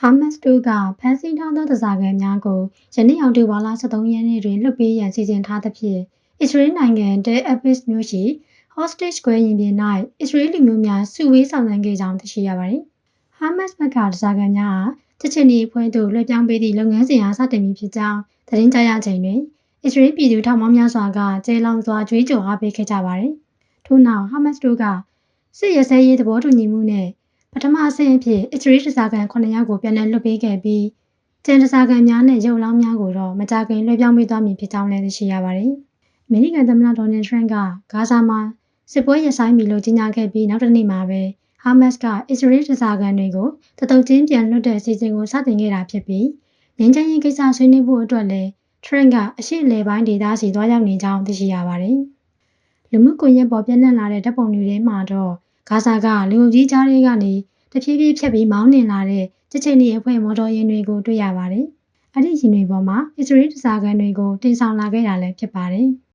ဟာမတ်စ်တို့ကဖမ်းဆီးထားသောဓားစာခံများကိုယနေ့အောက်တိုဘာလ13ရက်နေ့တွင်လွှတ်ပေးရန်စီစဉ်ထားသဖြင့်အစ္စရေးနိုင်ငံတဲအဗစ်မြို့ရှိ hostage ကွဲရင်ပြင်၌အစ္စရေးလူမျိုးများစုဝေးဆောင်ရွက်ခဲ့ကြောင်းသိရှိရပါသည်။ဟာမတ်စ်ဘက်ကဓားစာခံများအားချက်ချင်းဒီအဖွဲ့သို့လွှဲပြောင်းပေးသည့်လုပ်ငန်းစဉ်အားစတင်မည်ဖြစ်ကြောင်းသတင်းကြားရချိန်တွင်အစ္စရေးပြည်သူထောင်ပေါင်းများစွာကကျဲလောင်စွာကြွေးကြော်အားပေးခဲ့ကြပါသည်။ထို့နောက်ဟာမတ်စ်တို့ကစစ်ရစဲရေးသဘောတူညီမှုနှင့် ပထမအဆင့်အဖြစ်အစ္စရေးဓားစာခံ9ယောက်ကိုပြန်လည်လွှတ်ပေးခဲ့ပြီးကျန်ဓားစာခံများနဲ့ရုပ်လောင်းများကိုတော့မကြခင်လွှဲပြောင်းပေးသွားမည်ဖြစ်ကြောင်းလည်းသိရှိရပါတယ်။အမေရိကန်သမ္မတဒေါ်နယ်ထရန့်ကဂါဇာမှာစစ်ပွဲရပ်ဆိုင်းပြီလို့ကြေညာခဲ့ပြီးနောက်တစ်နေ့မှာပဲဟာမတ်စ်ကအစ္စရေးဓားစာခံတွေကိုတတုတ်ချင်းပြန်လွှတ်တဲ့အစီအစဉ်ကိုစတင်ခဲ့တာဖြစ်ပြီးငင်းချမ်းရေးကိစ္စဆွေးနွေးဖို့အတွက်လည်းထရန့်ကအရှိလေပိုင်းဒေသစီသွားရောက်နေကြောင်းသိရှိရပါတယ်။လူမှုကွန်ရက်ပေါ်ပြန့်နှံ့လာတဲ့ဓာတ်ပုံတွေထဲမှာတော့ ဂါဇာကလူအုပ်ကြီးကြားတွေကနေတဖြည်းဖြည်းဖြတ်ပြီးမောင်းနှင်လာတဲ့ချက်ချင်းဒီအဖွဲ့မော်တော်ယာဉ်တွေကိုတွေ့ရပါတယ်။အဲ့ဒီယာဉ်တွေပေါ်မှာအစ္စရေးဓားစာခံတွေကိုတင်ဆောင်လာခဲ့တာလည်းဖြစ်ပါတယ်။